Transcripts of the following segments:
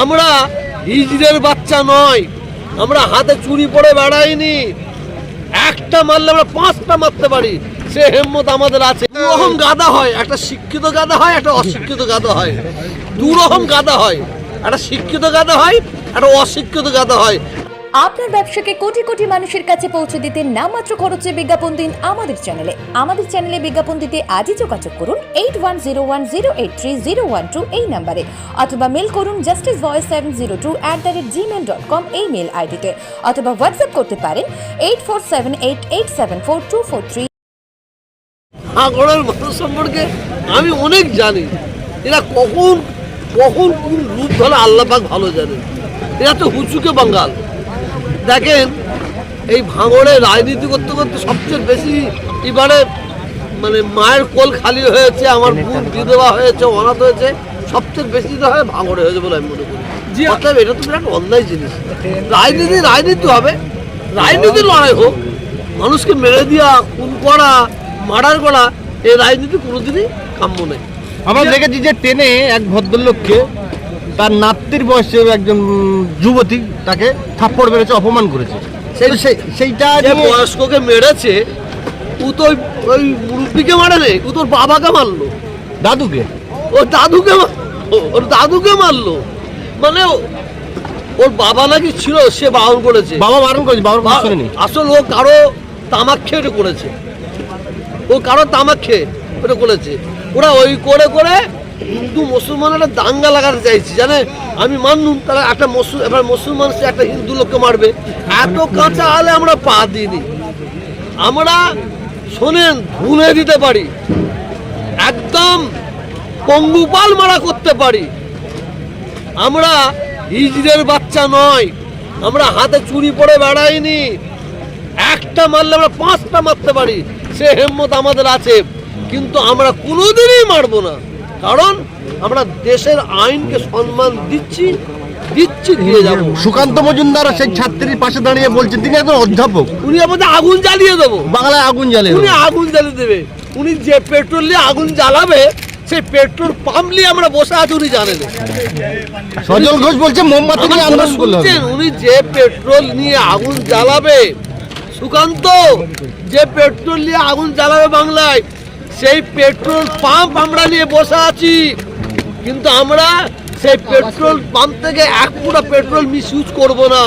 আমরা হিজড়ের বাচ্চা নয়। আমরা হাতে চুরি পরে বেড়াইনি। একটা মারলে আমরা পাঁচটা মারতে পারি। সে হেম্মত আমাদের আছে। দু রকম গাদা হয়, একটা শিক্ষিত গাদা হয়, একটা অশিক্ষিত গাদা হয়। দুরকম গাদা হয়, একটা শিক্ষিত গাদা হয়, একটা অশিক্ষিত গাদা হয়। আপনার ব্যবসাকে কোটি কোটি মানুষের কাছে পৌঁছে দিতে নামমাত্র খরচে বিজ্ঞাপন দিন আমাদের চ্যানেলে আমাদের চ্যানেলে বিজ্ঞাপন দিতে আজই যোগাযোগ করুন eight one zero one zero eight three zero one two এই নাম্বারে অথবা মেল করুন Justice Voice seven zero two at the rate Gmail dot com এই মেল আইডিতে অথবা হোয়াটসঅ্যাপ করতে পারেন eight four seven eight eight seven four two four three সাগরের মানুষ সম্পর্কে আমি অনেক জানি। এরা কখন কখন কোন রূপ ধরে আল্লাহ পাক ভালো জানে এরা তো হুচুকে বাঙ্গাল দেখেন এই ভাঙড়ে রাজনীতি করতে করতে সবচেয়ে বেশি এবারে মানে মায়ের কোল খালি হয়েছে আমার বোন বিধবা হয়েছে অনাথ হয়েছে সবচেয়ে বেশি তো হয় ভাঙড়ে হয়েছে বলে আমি মনে করি। অর্থাৎ এটা তো বিরাট অন্যায় জিনিস। রাজনীতি রাজনীতি হবে। রাজনীতি লড়াই হোক মানুষকে মেরে দেওয়া খুন করা মার্ডার করা এই রাজনীতি কোনোদিনই কাম্য নেই। আমরা দেখেছি যে ট্রেনে এক ভদ্রলোককে তার নাতির বয়সে একজন যুবতী তাকে থাপ্পড় মেরেছে অপমান করেছে। সেই- সেই সেইটা যে বয়স্ককে মেরেছে ও তো ওই- মুরব্বীকে মারে ও তোর বাবাকে মারলো। দাদুকে? ও দাদুকে ও- ওর দাদুকে মারলো। মানে ও- ওর বাবা নাকি ছিল সে বারণ করেছে। বাবা বারণ করেছে বাবার কথা শোনেনি। আসল ও কারও তামাক খেয়ে এটা করেছে। ও কারও তামাক খেয়ে ওটা করেছে। ওরা ওই করে করে হিন্দু মুসলমান একটা দাঙ্গা লাগাতে চাইছি জানে আমি মানলুম, তারা একটা এবার মুসলমান সে একটা হিন্দু লোককে মারবে। এত কাঁচা আলে আমরা পা দিইনি। আমরা, শোনেন ভুলে দিতে পারি। একদম পঙ্গুপাল মারা করতে পারি। আমরা হিজড়ের বাচ্চা নয়। আমরা হাতে চুরি পরে বেড়াইনি। একটা মারলে আমরা পাঁচটা মারতে পারি। সে হেম্মত আমাদের আছে। কিন্তু আমরা কোনোদিনই মারবো না। কারণ আমরা দেশের আইনকে সম্মান দিচ্ছি দিচ্ছি দিয়ে যাব। সুকান্ত মজুমদার সেই ছাত্রীর পাশে দাঁড়িয়ে বলছেন তিনি একজন অধ্যাপক। উনি আমাদের আগুন জ্বালিয়ে দেবো। বাংলায় আগুন জ্বালে উনি আগুন জ্বালিয়ে দেবে। উনি যে পেট্রোল নিয়ে আগুন জ্বালাবে সেই পেট্রোল পাম্প নিয়ে আমরা বসে আছি উনি জানেন। সজল ঘোষ বলছে মোমবাতি নিয়ে আন্দোলন করলে উনি যে পেট্রোল নিয়ে আগুন জ্বালাবে সুকান্ত যে পেট্রোল নিয়ে আগুন জ্বালাবে বাংলায় সেই পেট্রোল পাম্প আমরা নিয়ে বসে আছি। কিন্তু আমরা সেই পেট্রোল পাম্প থেকে এক পুরো পেট্রোল মিস ইউজ করব না।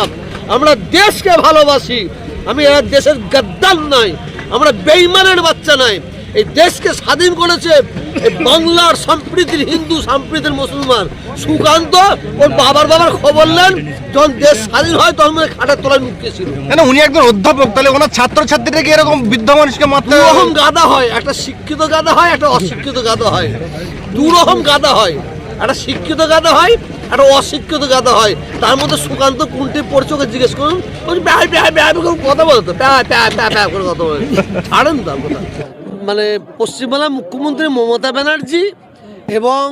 আমরা দেশকে ভালোবাসি। আমি দেশের গাদ্দার নাই আমরা বেইমানের বাচ্চা নাই এই দেশকে স্বাধীন করেছে বাংলার সম্প্রীতির হিন্দু সম্প্রীতির মুসলমান সুকান্ত ওর বাবার বাবার খবর নেন যখন দেশ স্বাধীন হয় তখন মানে খাটের তলায় মুক্তি ছিল কেন উনি একজন অধ্যাপক তাহলে ওনার ছাত্র ছাত্রীদেরকে এরকম বৃদ্ধ মানুষকে মারতে দুরকম গাদা হয় একটা শিক্ষিত গাদা হয় একটা অশিক্ষিত গাদা হয় দুরকম গাদা হয় একটা শিক্ষিত গাদা হয় একটা অশিক্ষিত গাদা হয় তার মধ্যে সুকান্ত কোনটি পড়ছে ওকে জিজ্ঞেস করুন ওই প্যায় করে কথা বলতো প্যায় প্যায় প্যায় করে কথা বলে ছাড়েন তার কথা মানে পশ্চিমবাংলার মুখ্যমন্ত্রী মমতা ব্যানার্জি এবং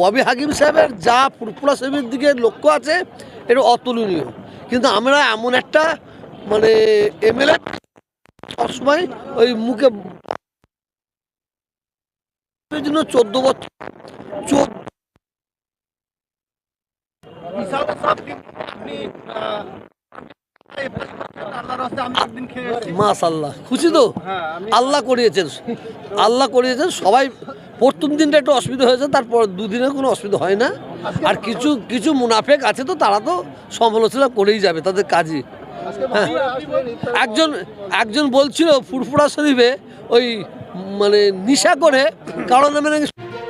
ববি হাকিম সাহেবের যা ফুরফুরা সাহেবের দিকে লক্ষ্য আছে এটা অতুলনীয়। কিন্তু আমরা এমন একটা মানে এমএলএ সবসময় ওই মুখে জন্য চোদ্দ বছর চোদ্দ মাশাল্লাহ খুশি তো? আল্লাহ করিয়েছেন। আল্লাহ করিয়েছেন, সবাই প্রথম দিনটা একটু অসুবিধা হয়েছে, তারপর দুদিনে কোনো অসুবিধা হয় না। আর কিছু কিছু মুনাফেক আছে তো, তারা তো সমালোচনা করেই যাবে, তাদের কাজই। হ্যাঁ। একজন একজন বলছিল ফুরফুরা শরীফে, ওই মানে নিশা করে কারণ মানে